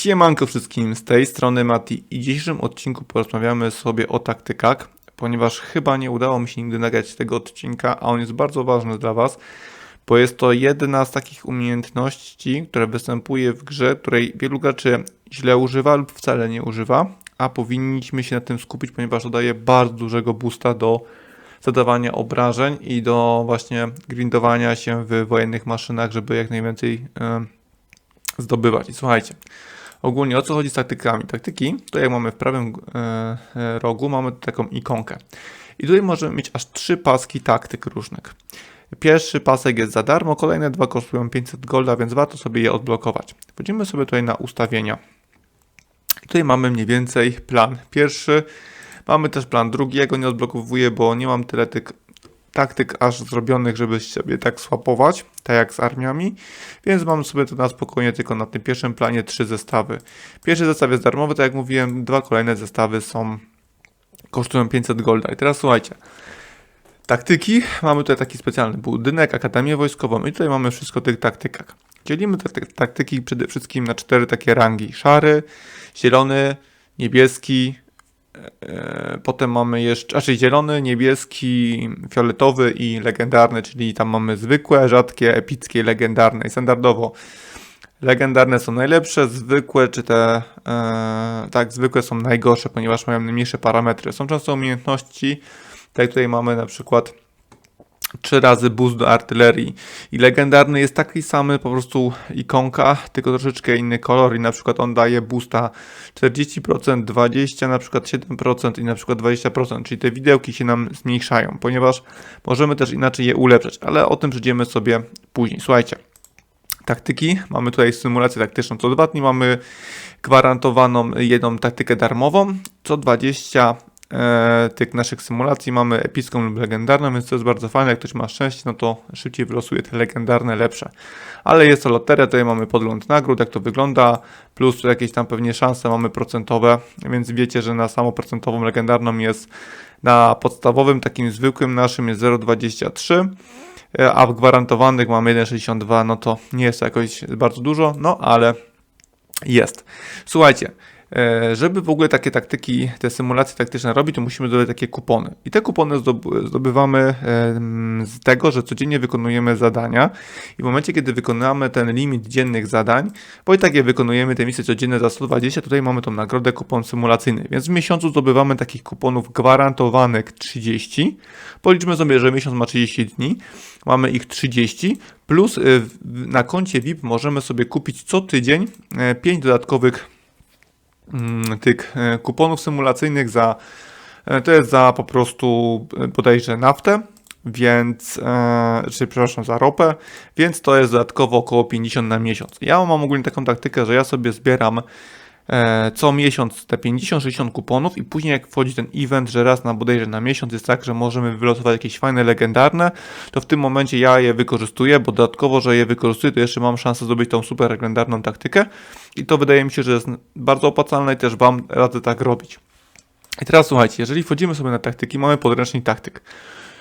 Siemanko wszystkim, z tej strony Mati i w dzisiejszym odcinku porozmawiamy sobie o taktykach, ponieważ chyba nie udało mi się nigdy nagrać tego odcinka, a on jest bardzo ważny dla Was, bo jest to jedna z takich umiejętności, która występuje w grze, której wielu graczy źle używa lub wcale nie używa, a powinniśmy się na tym skupić, ponieważ dodaje bardzo dużego boosta do zadawania obrażeń i do właśnie grindowania się w wojennych maszynach, żeby jak najwięcej em, zdobywać. I słuchajcie, ogólnie o co chodzi z taktykami? Taktyki, to jak mamy w prawym e, e, rogu, mamy taką ikonkę. I tutaj możemy mieć aż trzy paski taktyk różnych. Pierwszy pasek jest za darmo, kolejne dwa kosztują 500 golda, więc warto sobie je odblokować. Wchodzimy sobie tutaj na ustawienia. Tutaj mamy mniej więcej plan pierwszy. Mamy też plan drugi, ja go nie odblokowuję, bo nie mam tyle tych taktyk aż zrobionych, żeby sobie tak swapować, tak jak z armiami, więc mam sobie to na spokojnie tylko na tym pierwszym planie trzy zestawy. Pierwszy zestaw jest darmowy, tak jak mówiłem, dwa kolejne zestawy są kosztują 500 golda. I teraz słuchajcie, taktyki, mamy tutaj taki specjalny budynek, akademię wojskową i tutaj mamy wszystko o tych taktykach. Dzielimy te te taktyki przede wszystkim na cztery takie rangi. Szary, zielony, niebieski, Potem mamy jeszcze, znaczy zielony, niebieski, fioletowy i legendarny, czyli tam mamy zwykłe, rzadkie, epickie, legendarne i standardowo. Legendarne są najlepsze, zwykłe czy te, e, tak, zwykłe są najgorsze, ponieważ mają najmniejsze parametry. Są często umiejętności, tak tutaj mamy na przykład trzy razy boost do artylerii. I legendarny jest taki samy po prostu ikonka, tylko troszeczkę inny kolor i na przykład on daje boosta 40%, 20%, na przykład 7% i na przykład 20%, czyli te widełki się nam zmniejszają, ponieważ możemy też inaczej je ulepszać, ale o tym przejdziemy sobie później. Słuchajcie. Taktyki, mamy tutaj symulację taktyczną. Co dwa dni mamy gwarantowaną jedną taktykę darmową. Co 20 e, tych naszych symulacji mamy epicką lub legendarną, więc to jest bardzo fajne. Jak ktoś ma szczęście, no to szybciej wylosuje te legendarne lepsze. Ale jest to loteria, tutaj mamy podgląd nagród, jak to wygląda, plus jakieś tam pewnie szanse mamy procentowe, więc wiecie, że na samą procentową legendarną jest na podstawowym, takim zwykłym naszym jest 0,23 e, a w gwarantowanych mamy 1,62, no to nie jest to jakoś bardzo dużo, no ale jest. Słuchajcie, żeby w ogóle takie taktyki, te symulacje taktyczne robić, to musimy zdobyć takie kupony. I te kupony zdob- zdobywamy em, z tego, że codziennie wykonujemy zadania i w momencie, kiedy wykonamy ten limit dziennych zadań, bo i tak je wykonujemy te misje codzienne za 120, tutaj mamy tą nagrodę kupon symulacyjny. Więc w miesiącu zdobywamy takich kuponów gwarantowanych 30. Policzmy sobie, że miesiąc ma 30 dni, mamy ich 30, plus w- na koncie VIP możemy sobie kupić co tydzień 5 dodatkowych mm, tych e, kuponów symulacyjnych za e, to jest za po prostu e, bodajże naftę, więc czy przepraszam za ropę, więc to jest dodatkowo około 50 na miesiąc. Ja mam ogólnie taką taktykę, że ja sobie zbieram co miesiąc te 50-60 kuponów i później jak wchodzi ten event, że raz na bodajże na miesiąc jest tak, że możemy wylosować jakieś fajne legendarne, to w tym momencie ja je wykorzystuję, bo dodatkowo, że je wykorzystuję, to jeszcze mam szansę zdobyć tą super legendarną taktykę i to wydaje mi się, że jest bardzo opłacalne i też Wam radzę tak robić. I teraz słuchajcie, jeżeli wchodzimy sobie na taktyki, mamy podręcznik taktyk.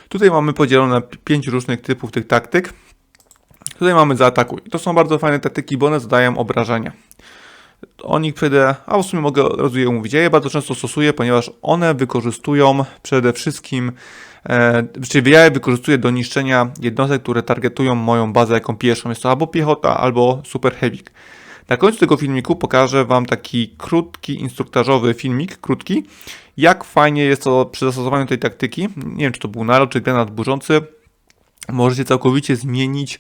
Tutaj mamy podzielone na pi- pięć różnych typów tych taktyk. Tutaj mamy zaatakuj. To są bardzo fajne taktyki, bo one zadają obrażenia. O nich przejdę, a w sumie mogę od razu je omówić. Ja je bardzo często stosuję, ponieważ one wykorzystują przede wszystkim, e, czyli ja je wykorzystuję do niszczenia jednostek, które targetują moją bazę jako pierwszą. Jest to albo piechota, albo super heavy. Na końcu tego filmiku pokażę Wam taki krótki, instruktażowy filmik, krótki, jak fajnie jest to przy zastosowaniu tej taktyki. Nie wiem, czy to był nalot, czy granat burzący. Możecie całkowicie zmienić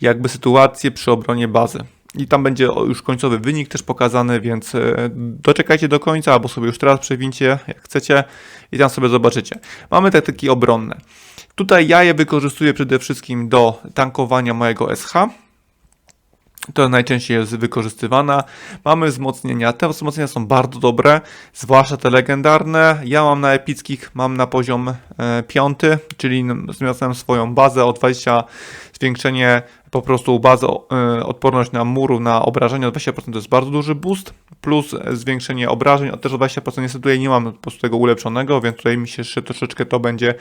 jakby sytuację przy obronie bazy. I tam będzie już końcowy wynik też pokazany, więc e, doczekajcie do końca, albo sobie już teraz przewincie, jak chcecie, i tam sobie zobaczycie. Mamy taktyki obronne. Tutaj ja je wykorzystuję przede wszystkim do tankowania mojego SH. To najczęściej jest wykorzystywana. Mamy wzmocnienia. Te wzmocnienia są bardzo dobre, zwłaszcza te legendarne. Ja mam na epickich, mam na poziom e, piąty, czyli wzmacniam swoją bazę o 20, zwiększenie po prostu bazę, e, odporność na muru, na obrażenia o 20% to jest bardzo duży boost, plus zwiększenie obrażeń o też o 20%. Niestety tutaj nie mam po prostu tego ulepszonego, więc tutaj mi się jeszcze troszeczkę to będzie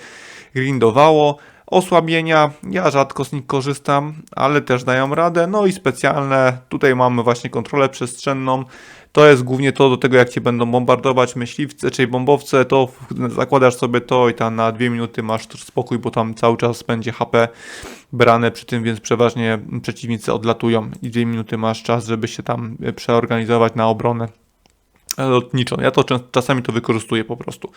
grindowało Osłabienia, ja rzadko z nich korzystam, ale też dają radę. No i specjalne, tutaj mamy właśnie kontrolę przestrzenną. To jest głównie to do tego, jak cię będą bombardować myśliwce, czyli bombowce, to zakładasz sobie to i tam na dwie minuty masz spokój, bo tam cały czas będzie HP brane przy tym, więc przeważnie przeciwnicy odlatują i dwie minuty masz czas, żeby się tam e, przeorganizować na obronę lotniczą. Ja to czas- czasami to wykorzystuję po prostu.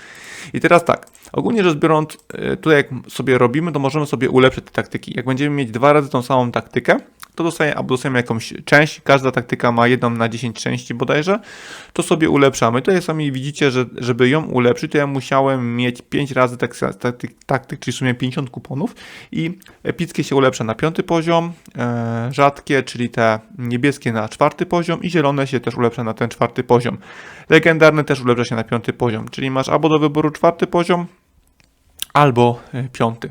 I teraz tak, ogólnie rzecz biorąc, e, tutaj jak sobie robimy, to możemy sobie ulepszyć te taktyki. Jak będziemy mieć dwa razy tą samą taktykę, to dostajemy, albo dostajemy jakąś część, każda taktyka ma jedną na 10 części bodajże, to sobie ulepszamy. Tutaj sami widzicie, że żeby ją ulepszyć, to ja musiałem mieć 5 razy tak, taktyk, taktyk, czyli w sumie 50 kuponów i epickie się ulepsza na piąty poziom, e, rzadkie, czyli te niebieskie na czwarty poziom i zielone się też ulepsza na ten czwarty poziom. Legendarny też ulepsza się na piąty poziom, czyli masz albo do wyboru czwarty poziom, albo e, piąty.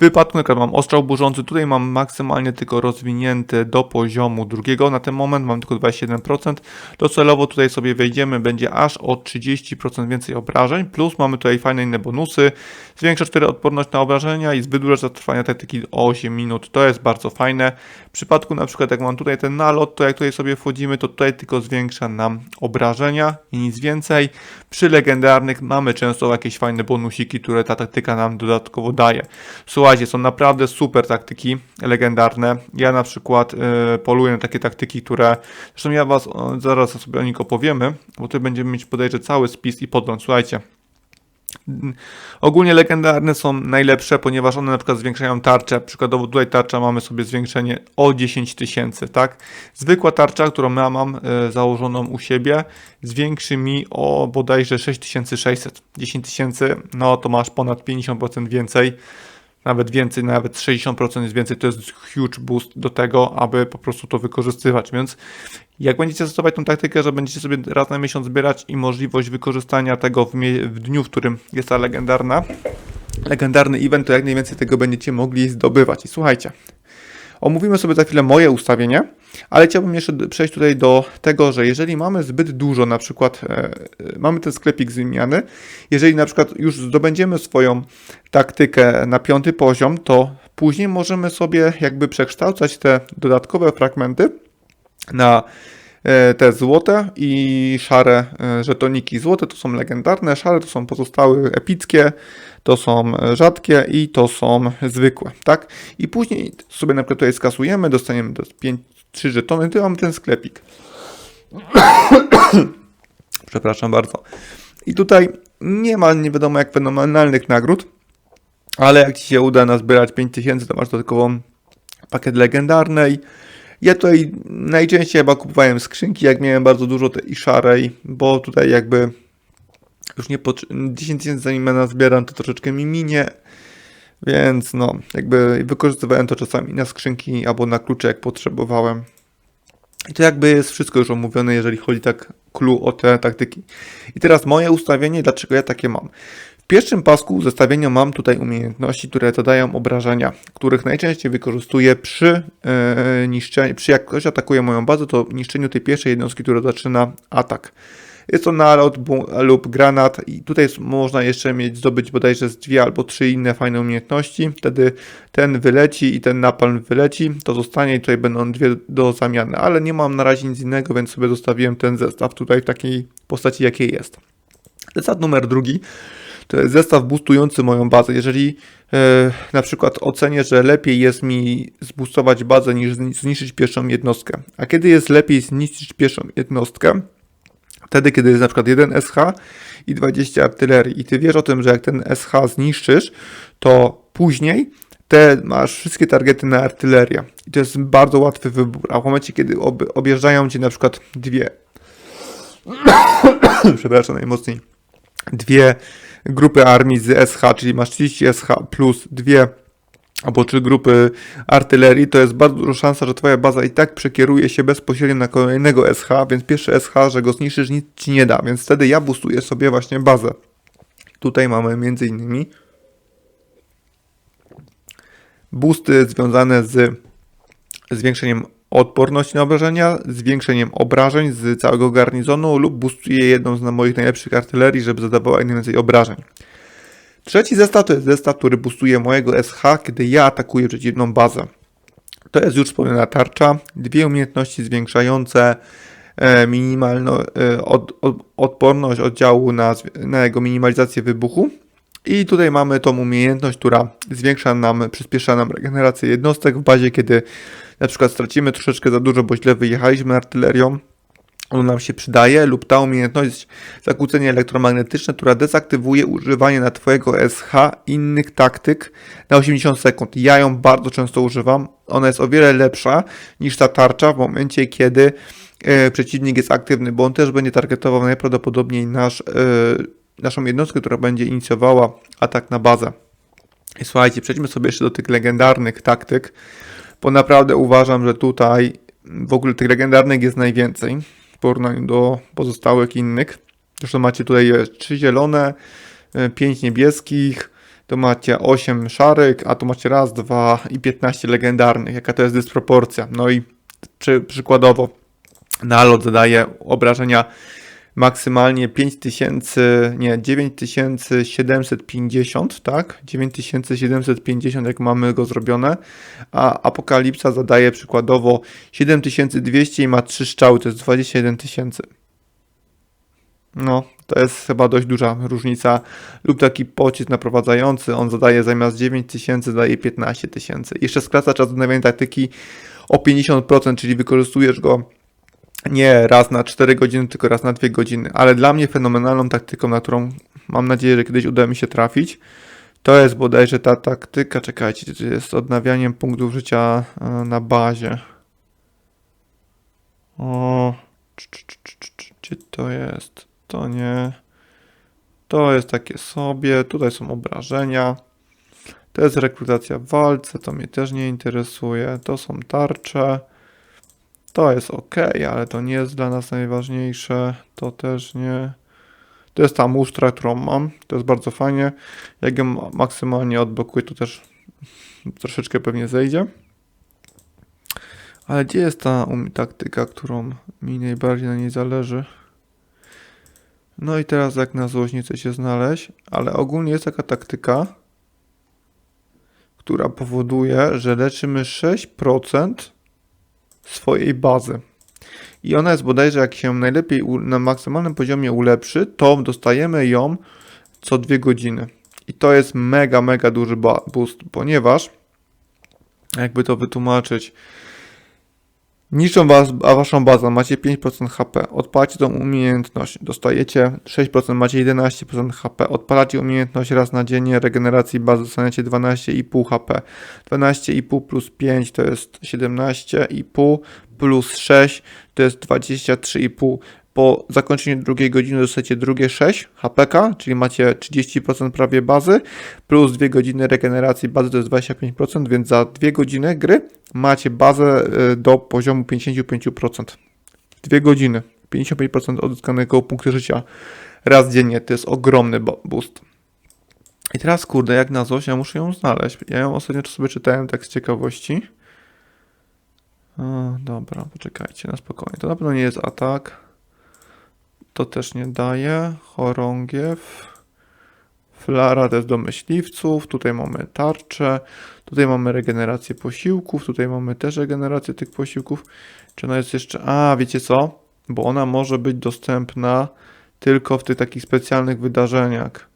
W wypadku na mam ostrzał burzący, tutaj mam maksymalnie tylko rozwinięty do poziomu drugiego, na ten moment mam tylko 27%, docelowo tutaj sobie wejdziemy, będzie aż o 30% więcej obrażeń, plus mamy tutaj fajne inne bonusy, zwiększa 4 odporność na obrażenia i wydłuża trwania taktyki o 8 minut, to jest bardzo fajne. W przypadku na przykład jak mam tutaj ten nalot, to jak tutaj sobie wchodzimy, to tutaj tylko zwiększa nam obrażenia i nic więcej. Przy legendarnych mamy często jakieś fajne bonusiki, które ta taktyka nam dodatkowo daje. Są naprawdę super taktyki legendarne. Ja na przykład y, poluję na takie taktyki, które. Zresztą ja was o, zaraz sobie o nich opowiemy, bo tutaj będziemy mieć podejrzę cały spis i podgląd. Słuchajcie. Mm, Ogólnie legendarne są najlepsze, ponieważ one na przykład zwiększają tarczę. Przykładowo tutaj tarcza mamy sobie zwiększenie o 10 tysięcy, tak? Zwykła tarcza, którą ja mam e, założoną u siebie, zwiększy mi o bodajże 6600. 10 tysięcy, no to masz ponad 50% więcej. Nawet więcej, nawet 60% jest więcej. To jest huge boost do tego, aby po prostu to wykorzystywać. Więc jak będziecie stosować tą taktykę, że będziecie sobie raz na miesiąc zbierać i możliwość wykorzystania tego w, w dniu, w którym jest ta legendarna, legendarny event, to jak najwięcej tego będziecie mogli zdobywać. I słuchajcie, omówimy sobie za chwilę moje ustawienie, ale chciałbym jeszcze przejść tutaj do tego, że jeżeli mamy zbyt dużo, na przykład e, e, mamy ten sklepik zmiany, jeżeli na przykład już zdobędziemy swoją taktykę na piąty poziom, to później możemy sobie jakby przekształcać te dodatkowe fragmenty na e, te złote i szare e, żetoniki. Złote to są legendarne, szare to są pozostałe epickie, to są e, rzadkie i to są zwykłe, tak? I później sobie na przykład tutaj skasujemy, dostaniemy do 5, 3 żetony, tu mamy ten sklepik. Przepraszam bardzo. I tutaj nie ma nie wiadomo jak fenomenalnych nagród, ale jak Ci się uda nazbierać 5000, to masz dodatkową pakiet legendarnej. Ja tutaj najczęściej chyba kupowałem skrzynki, jak miałem bardzo dużo tej szarej, bo tutaj jakby już nie pot- 10 tysięcy zanim ja nazbieram, to troszeczkę mi minie, więc no, jakby wykorzystywałem to czasami na skrzynki albo na klucze, jak potrzebowałem. I to jakby jest wszystko już omówione, jeżeli chodzi tak clue o te taktyki. I teraz moje ustawienie, dlaczego ja takie mam. W pierwszym pasku zestawienia mam tutaj umiejętności, które zadają obrażenia, których najczęściej wykorzystuję przy e, niszczeniu, przy jak ktoś atakuje moją bazę, to niszczeniu tej pierwszej jednostki, która zaczyna atak. Jest to nalot lub granat i tutaj można jeszcze mieć, zdobyć bodajże z dwie albo trzy inne fajne umiejętności. Wtedy ten wyleci i ten napalm wyleci, to zostanie i tutaj będą dwie do zamiany, ale nie mam na razie nic innego, więc sobie zostawiłem ten zestaw tutaj w takiej postaci, jakiej jest. Zestaw numer drugi to jest zestaw boostujący moją bazę. Jeżeli e, na przykład ocenię, że lepiej jest mi zboostować bazę niż zni- zniszczyć pierwszą jednostkę, a kiedy jest lepiej zniszczyć pierwszą jednostkę, wtedy kiedy jest na przykład 1 SH i 20 artylerii i ty wiesz o tym, że jak ten SH zniszczysz, to później te masz wszystkie targety na artylerię. I to jest bardzo łatwy wybór. A w momencie, kiedy ob objeżdżają cię na przykład dwie, przepraszam najmocniej, dwie grupy armii z SH, czyli masz 30 SH plus dwie albo trzy grupy artylerii, to jest bardzo duża szansa, że twoja baza i tak przekieruje się bezpośrednio na kolejnego SH, więc pierwszy SH, że go zniszczysz, nic ci nie da, więc wtedy ja boostuję sobie właśnie bazę. Tutaj mamy między innymi boosty związane z zwiększeniem odporności na obrażenia, zwiększeniem obrażeń z całego garnizonu lub boostuje jedną z moich najlepszych artylerii, żeby zadawała najwięcej obrażeń. Trzeci zestaw to jest zestaw, który boostuje mojego SH, kiedy ja atakuję przeciwną bazę. To jest już wspomniana tarcza, dwie umiejętności zwiększające e, minimalno, e, od, od, odporność oddziału na, na jego minimalizację wybuchu. I tutaj mamy tą umiejętność, która zwiększa nam, przyspiesza nam regenerację jednostek w bazie, kiedy na przykład stracimy troszeczkę za dużo, bo źle wyjechaliśmy artylerią. Ono nam się przydaje, lub ta umiejętność zakłócenie elektromagnetyczne, która dezaktywuje używanie na Twojego SH innych taktyk na 80 sekund. Ja ją bardzo często używam. Ona jest o wiele lepsza niż ta tarcza w momencie, kiedy e, przeciwnik jest aktywny, bo on też będzie targetował najprawdopodobniej nasz, e, naszą jednostkę, która będzie inicjowała atak na bazę. I słuchajcie, przejdźmy sobie jeszcze do tych legendarnych taktyk, bo naprawdę uważam, że tutaj w ogóle tych legendarnych jest najwięcej porównaniu do pozostałych innych. Zresztą macie tutaj e, trzy zielone, e, pięć niebieskich, to macie 8 szarych, a tu macie raz, dwa i 15 legendarnych. Jaka to jest dysproporcja? No i przy, przykładowo nalot zadaje obrażenia maksymalnie 5000, nie, 9750, tak? 9750 jak mamy go zrobione, a Apokalipsa zadaje przykładowo 7200 i ma 3 strzały, to jest 21 tysięcy. No, to jest chyba dość duża różnica. Lub taki pocisk naprowadzający, on zadaje zamiast 9000, daje 15 tysięcy. Jeszcze skraca czas odnawiania taktyki o 50%, czyli wykorzystujesz go nie raz na 4 godziny, tylko raz na 2 godziny. Ale dla mnie fenomenalną taktyką, na którą mam nadzieję, że kiedyś uda mi się trafić, to jest bodajże ta taktyka, czekajcie, to jest odnawianiem punktów życia e, na bazie. O, gdzie to jest? To nie. To jest takie sobie, tutaj są obrażenia. To jest rekrutacja w walce, to mnie też nie interesuje. To są tarcze. To jest ok, ale to nie jest dla nas najważniejsze. To też nie. To jest ta musztra, którą mam. To jest bardzo fajnie. Jak ją ma- maksymalnie odblokuję, to też troszeczkę pewnie zejdzie. Ale gdzie jest ta um- taktyka, którą mi najbardziej na niej zależy? No i teraz jak na chcę się znaleźć, ale ogólnie jest taka taktyka, która powoduje, że leczymy 6% swojej bazy. I ona jest bodajże, jak się najlepiej na maksymalnym poziomie ulepszy, to dostajemy ją co dwie godziny. I to jest mega, mega duży boost, ponieważ, jakby to wytłumaczyć, niszczą was, a waszą bazę, macie 5% HP, odpalacie tą umiejętność, dostajecie 6%, macie 11% HP, odpalacie umiejętność raz na dziennie regeneracji bazy, dostaniecie 12,5 HP. 12,5 plus 5 to jest 17,5 plus 6 to jest 23,5. Po zakończeniu drugiej godziny dostajecie drugie 6 HPK, czyli macie 30% prawie bazy, plus 2 godziny regeneracji bazy to jest 25%, więc za 2 godziny gry macie bazę y, do poziomu 55%. 2 godziny, 55% odzyskanego punktu życia raz dziennie, to jest ogromny bo- boost. I teraz kurde, jak na złość, ja muszę ją znaleźć. Ja ją ostatnio sobie czytałem tak z ciekawości. O, dobra, poczekajcie, na spokojnie. To na pewno nie jest atak. To też nie daje. Chorągiew. Flara jest do myśliwców. Tutaj mamy tarczę. Tutaj mamy regenerację posiłków. Tutaj mamy też regenerację tych posiłków. Czy ona jest jeszcze... A, wiecie co? Bo ona może być dostępna tylko w tych takich specjalnych wydarzeniach.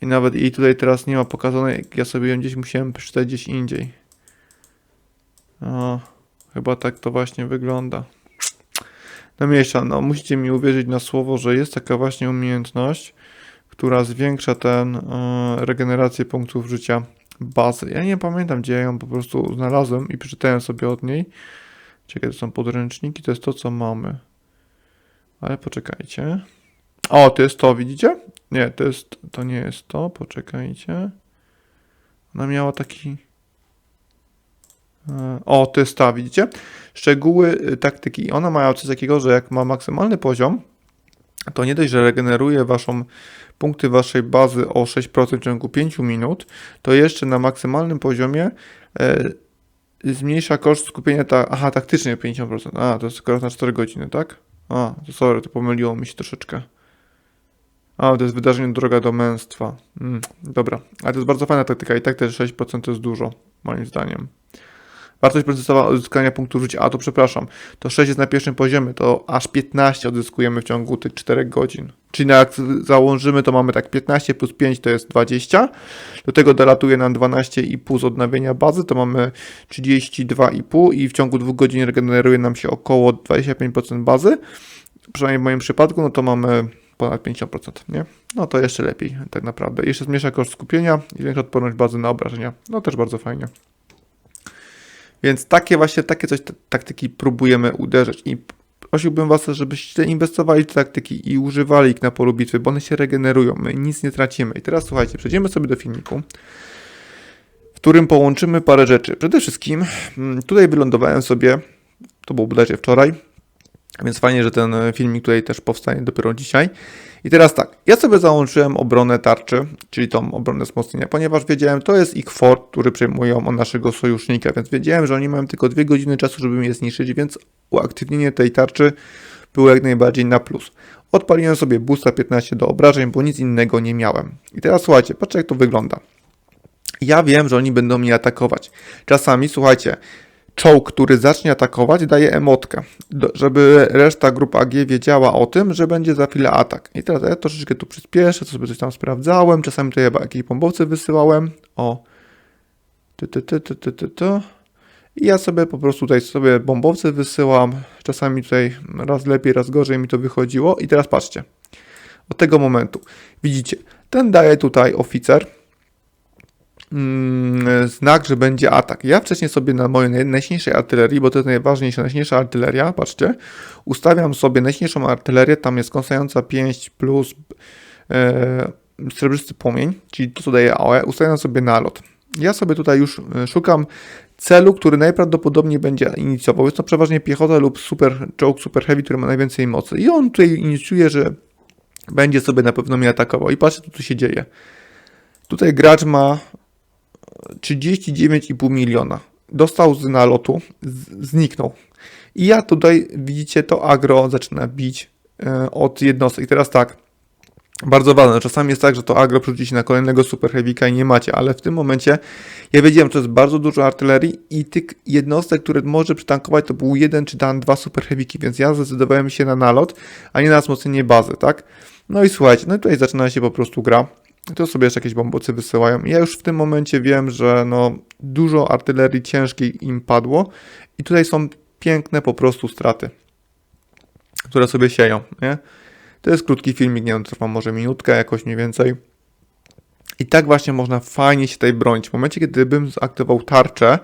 I nawet jej tutaj teraz nie ma pokazanej. Ja sobie ją gdzieś musiałem przeczytać gdzieś indziej. O, chyba tak to właśnie wygląda. No mniejsza, no musicie mi uwierzyć na słowo, że jest taka właśnie umiejętność, która zwiększa ten e, regenerację punktów życia bazy. Ja nie pamiętam, gdzie ja ją po prostu znalazłem i przeczytałem sobie od niej. Czekaj, to są podręczniki, to jest to, co mamy. Ale poczekajcie. O, to jest to, widzicie? Nie, to jest, to nie jest to, poczekajcie. Ona miała taki... O, to jest ta, widzicie? Szczegóły y, taktyki. Ona ma coś takiego, że jak ma maksymalny poziom, to nie dość, że regeneruje waszą punkty waszej bazy o 6% w ciągu 5 minut, to jeszcze na maksymalnym poziomie e, zmniejsza koszt skupienia ta, aha, taktycznie o 50%. A, to jest tylko raz na 4 godziny, tak? A, to sorry, to pomyliło mi się troszeczkę. A, to jest wydarzenie droga do męstwa. Mm, dobra, ale to jest bardzo fajna taktyka i tak też 6% to jest dużo, moim zdaniem. Wartość procentowa odzyskania punktu życia, a to przepraszam, to 6 jest na pierwszym poziomie, to aż 15 odzyskujemy w ciągu tych 4 godzin. Czyli jak założymy, to mamy tak 15 plus 5 to jest 20, do tego dolatuje nam 12,5 z odnawiania bazy, to mamy 32,5 i w ciągu 2 godzin regeneruje nam się około 25% bazy, przynajmniej w moim przypadku, no to mamy ponad 50%, nie? No to jeszcze lepiej, tak naprawdę. Jeszcze zmniejsza koszt skupienia i większa odporność bazy na obrażenia. No też bardzo fajnie. Więc takie właśnie, takie coś, taktyki próbujemy uderzyć i prosiłbym Was, żebyście inwestowali w taktyki i używali ich na polu bitwy, bo one się regenerują, my nic nie tracimy. I teraz słuchajcie, przejdziemy sobie do filmiku, w którym połączymy parę rzeczy. Przede wszystkim mm, tutaj wylądowałem sobie, to było bodajże wczoraj, więc fajnie, że ten filmik tutaj też powstanie dopiero dzisiaj. I teraz tak, ja sobie załączyłem obronę tarczy, czyli tą obronę wzmocnienia, ponieważ wiedziałem, to jest ich fort, który przejmują od naszego sojusznika, więc wiedziałem, że oni mają tylko dwie godziny czasu, żeby je zniszczyć, więc uaktywnienie tej tarczy było jak najbardziej na plus. Odpaliłem sobie boosta 15 do obrażeń, bo nic innego nie miałem. I teraz słuchajcie, patrzcie jak to wygląda. Ja wiem, że oni będą mnie atakować. Czasami, słuchajcie, czołg, który zacznie atakować, daje emotkę, żeby reszta grup AG wiedziała o tym, że będzie za chwilę atak. I teraz ja troszeczkę tu przyspieszę, sobie coś tam sprawdzałem, czasami tutaj jakieś bombowce wysyłałem, o, ty, ty, ty, ty, ty, ty, ty. I ja sobie po prostu tutaj sobie bombowce wysyłam, czasami tutaj raz lepiej, raz gorzej mi to wychodziło. I teraz patrzcie, od tego momentu, widzicie, ten daje tutaj oficer, znak, że będzie atak. Ja wcześniej sobie na mojej najsilniejszej artylerii, bo to jest najważniejsza, najsilniejsza artyleria, patrzcie, ustawiam sobie najsilniejszą artylerię, tam jest kąsająca 5 plus e, srebrzysty płomień, czyli to co daje AOE, ustawiam sobie nalot. Ja sobie tutaj już e, szukam celu, który najprawdopodobniej będzie inicjował. Jest to przeważnie piechota lub super czołg super heavy, który ma najwięcej mocy. I on tutaj inicjuje, że będzie sobie na pewno mnie atakował. I patrzcie, co tu się dzieje. Tutaj gracz ma 39,5 miliona. Dostał z nalotu, z, zniknął. I ja tutaj, widzicie, to agro zaczyna bić e, od jednostek. I teraz tak, bardzo ważne, czasami jest tak, że to agro przerzuci się na kolejnego super heavy'ka i nie macie, ale w tym momencie ja wiedziałem, że to jest bardzo dużo artylerii i tych jednostek, które może przytankować, to był jeden czy tam dwa super heavy'ki, więc ja zdecydowałem się na nalot, a nie na wzmocnienie bazy, tak? No i słuchajcie, no i tutaj zaczyna się po prostu gra to sobie jeszcze jakieś bombocy wysyłają. ja już w tym momencie wiem, że no, dużo artylerii ciężkiej im padło i tutaj są piękne po prostu straty, które sobie sieją, nie? To jest krótki filmik, nie wiem, trwa może minutkę, jakoś mniej więcej. I tak właśnie można fajnie się tutaj bronić. W momencie, kiedy bym zaktywował tarczę,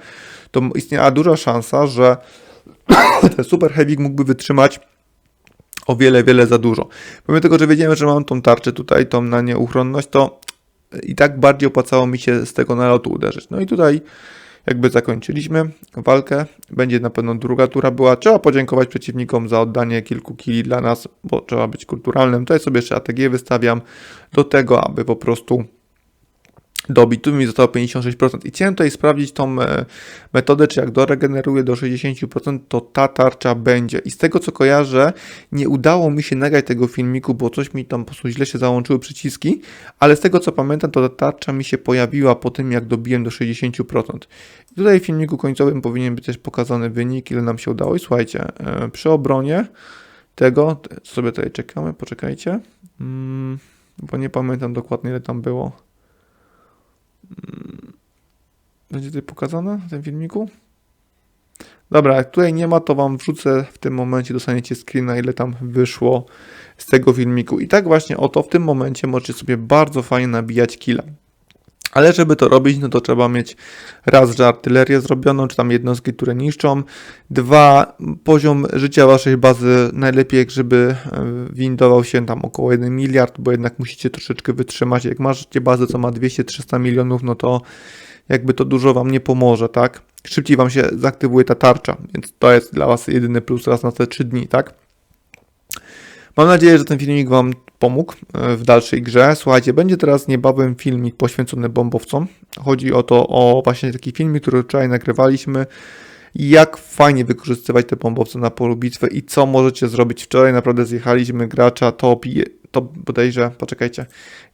to istniała duża szansa, że ten super heavy mógłby wytrzymać o wiele, wiele za dużo. Pomimo tego, że wiedziałem, że mam tą tarczę tutaj, tą na nieuchronność, to i tak bardziej opłacało mi się z tego nalotu uderzyć. No i tutaj jakby zakończyliśmy walkę. Będzie na pewno druga tura była. Trzeba podziękować przeciwnikom za oddanie kilku kili dla nas, bo trzeba być kulturalnym. Tutaj sobie jeszcze ATG wystawiam do tego, aby po prostu dobić. Tu mi zostało 56%. I chciałem tutaj sprawdzić tą e, metodę, czy jak doregeneruję do 60%, to ta tarcza będzie. I z tego co kojarzę, nie udało mi się nagrać tego filmiku, bo coś mi tam po prostu źle się załączyły przyciski, ale z tego co pamiętam, to ta tarcza mi się pojawiła po tym, jak dobiłem do 60%. I tutaj w filmiku końcowym powinien być też pokazany wynik, ile nam się udało. I słuchajcie, e, przy obronie tego, sobie tutaj czekamy, poczekajcie, mm, bo nie pamiętam dokładnie, ile tam było. Mm. Będzie tutaj pokazane w tym filmiku? Dobra, jak tutaj nie ma, to Wam wrzucę w tym momencie, dostaniecie screena, ile tam wyszło z tego filmiku. I tak właśnie oto w tym momencie możecie sobie bardzo fajnie nabijać killa. Ale żeby to robić, no to trzeba mieć raz, że artylerię zrobioną, czy tam jednostki, które niszczą. Dwa, poziom życia waszej bazy najlepiej, żeby e, windował się tam około 1 miliard, bo jednak musicie troszeczkę wytrzymać. Jak macie bazę, co ma 200-300 milionów, no to jakby to dużo wam nie pomoże, tak? Szybciej wam się zaktywuje ta tarcza, więc to jest dla was jedyny plus raz na te 3 dni, tak? Mam nadzieję, że ten filmik Wam pomógł e, w dalszej grze. Słuchajcie, będzie teraz niebawem filmik poświęcony bombowcom. Chodzi o to, o właśnie taki filmik, który wczoraj nagrywaliśmy. jak fajnie wykorzystywać te bombowce na polu bitwy i co możecie zrobić. Wczoraj naprawdę zjechaliśmy gracza top, top bodajże, poczekajcie,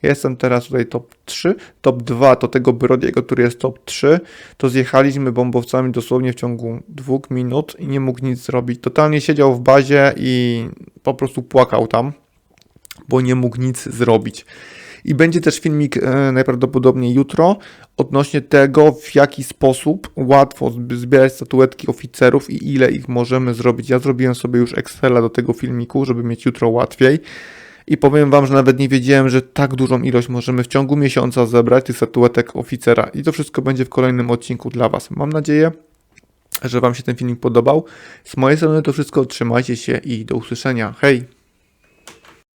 jestem teraz tutaj top 3, top 2 to tego Brodiego, który jest top 3, to zjechaliśmy bombowcami dosłownie w ciągu dwóch minut i nie mógł nic zrobić. Totalnie siedział w bazie i po prostu płakał tam, bo nie mógł nic zrobić. I będzie też filmik e, najprawdopodobniej jutro odnośnie tego, w jaki sposób łatwo zb- zbierać statuetki oficerów i ile ich możemy zrobić. Ja zrobiłem sobie już Excela do tego filmiku, żeby mieć jutro łatwiej. I powiem Wam, że nawet nie wiedziałem, że tak dużą ilość możemy w ciągu miesiąca zebrać tych statuetek oficera. I to wszystko będzie w kolejnym odcinku dla Was. Mam nadzieję, że Wam się ten filmik podobał. Z mojej strony to wszystko. Trzymajcie się i do usłyszenia. Hej!